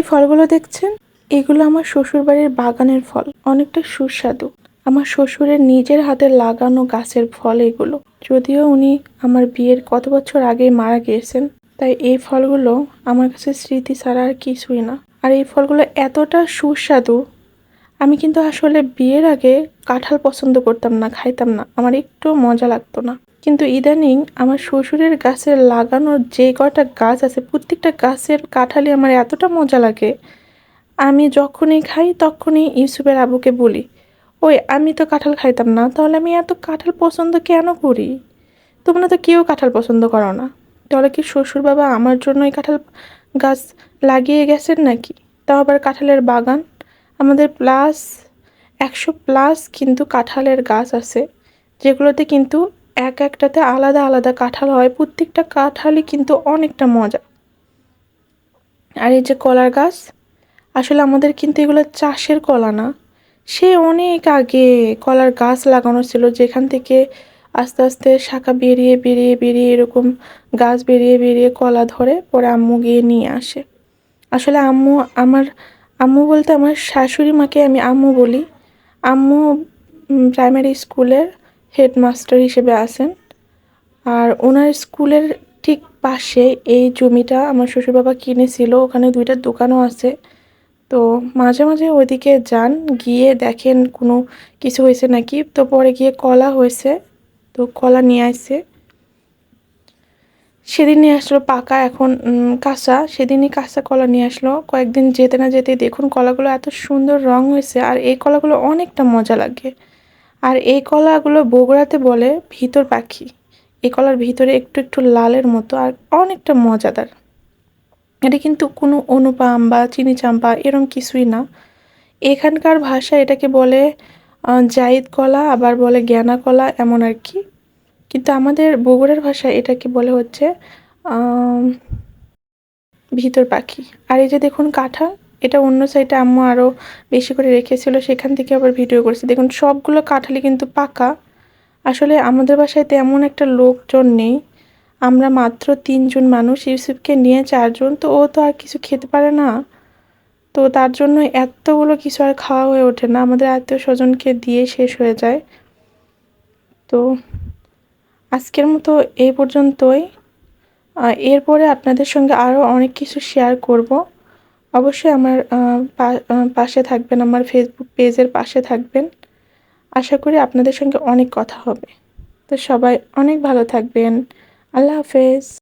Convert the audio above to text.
এই ফলগুলো দেখছেন? এগুলো আমার শ্বশুরবাড়ির বাগানের ফল। অনেকটা সুস্বাদু। আমার শ্বশুরের নিজের হাতে লাগানো গাছের ফল এগুলো। যদিও উনি আমার বিয়ের কত বছর আগে মারা গিয়েছেন, তাই এই ফলগুলো আমার কাছে স্মৃতি ছাড়া আর কিছুই না। আর এই ফলগুলো এতটা সুস্বাদু, আমি কিন্তু আসলে বিয়ের আগে কাঁঠাল পছন্দ করতাম না, খাইতাম না। আমার একটু মজা লাগতো না। কিন্তু ইদানিং আমার শ্বশুরের গাছের লাগানো যে কটা গাছ আছে, প্রত্যেকটা গাছের কাঁঠালই আমার এতটা মজা লাগে। আমি যখনই খাই তখনই ইউসুফের আবুকে বলি, ওই, আমি তো কাঁঠাল খাইতাম না, তাহলে আমি এত কাঁঠাল পছন্দ কেন করি? তোমরা তো কেউ কাঁঠাল পছন্দ করো না। তাহলে কি শ্বশুর বাবা আমার জন্যই কাঁঠাল গাছ লাগিয়ে গেছেন নাকি? তাও আবার কাঁঠালের বাগান? আমাদের প্লাস, একশো প্লাস কিন্তু কাঁঠালের গাছ আছে, যেগুলোতে কিন্তু এক একটাতে আলাদা আলাদা কাঁঠাল হয়। প্রত্যেকটা কাঁঠালই কিন্তু অনেকটা মজা। আর এই যে কলার গাছ, আসলে আমাদের কিন্তু এগুলো চাষের কলা না। সে অনেক আগে কলার গাছ লাগানো ছিল, যেখান থেকে আস্তে আস্তে শাখা বেরিয়ে বেরিয়ে বেরিয়ে এরকম গাছ বেরিয়ে বেরিয়ে কলা ধরে পরে আম্মু গিয়ে নিয়ে আসে। আসলে আম্মু আমার, আম্মু বলতে আমার শাশুড়ি মাকে আমি আম্মু বলি। আম্মু প্রাইমারি স্কুলের হেডমাস্টার হিসেবে আছেন। আর ওনার স্কুলের ঠিক পাশে এই জমিটা আমার শ্বশুর বাবা কিনেছিল, ওখানে দুইটা দোকানও আছে। তো মাঝে মাঝে ওইদিকে যান, গিয়ে দেখেন কোনো কিছু হয়েছে নাকি। তো পরে গিয়ে কলা হয়েছে, তো কলা নিয়ে আসছে। সেদিন নিয়ে আসলো পাকা, এখন কাঁচা। সেদিনই কাঁচা কলা নিয়ে আসলো। কয়েকদিন যেতে না যেতে দেখুন কলাগুলো এত সুন্দর রং হয়েছে, আর এই কলাগুলো অনেকটা মজা লাগে। আর এই কলাগুলো বগুড়াতে বলে ভিতর পাখি। এই কলার ভিতরে একটু একটু লালের মতো আর অনেকটা মজাদার। এটা কিন্তু কোনো অনুপাম বা চিনি চাম্পা এরম কিছুই না। এখানকার ভাষা এটাকে বলে জাইদ কলা, আবার বলে জ্ঞানা কলা, এমন আর কি। কিন্তু আমাদের বগুড়ার ভাষায় এটাকে বলে হচ্ছে ভিতর পাখি। আর এই যে দেখুন কাঁঠাল এটা অন্য সাইডে আম্মু আরও বেশি করে রেখেছিল, সেখান থেকে আবার ভিডিও করেছি। দেখুন, সবগুলো কাঁঠালই কিন্তু পাকা। আসলে আমাদের বাসায় তেমন একটা লোকজন নেই। আমরা মাত্র তিনজন মানুষ, ইউসুফকে নিয়ে চারজন, তো ও তো আর কিছু খেতে পারে না। তো তার জন্য এতগুলো কিছু আর খাওয়া হয়ে ওঠে না। আমাদের আত্মীয় স্বজনকে দিয়ে শেষ হয়ে যায়। তো আজকের মতো এই পর্যন্তই। এরপরে আপনাদের সঙ্গে আরও অনেক কিছু শেয়ার করব। অবশ্যই আমার পাশে থাকবেন, আমার ফেসবুক পেজের পাশে থাকবেন। আশা করি আপনাদের সঙ্গে অনেক কথা হবে। তো সবাই অনেক ভালো থাকবেন। আল্লাহ হাফেজ।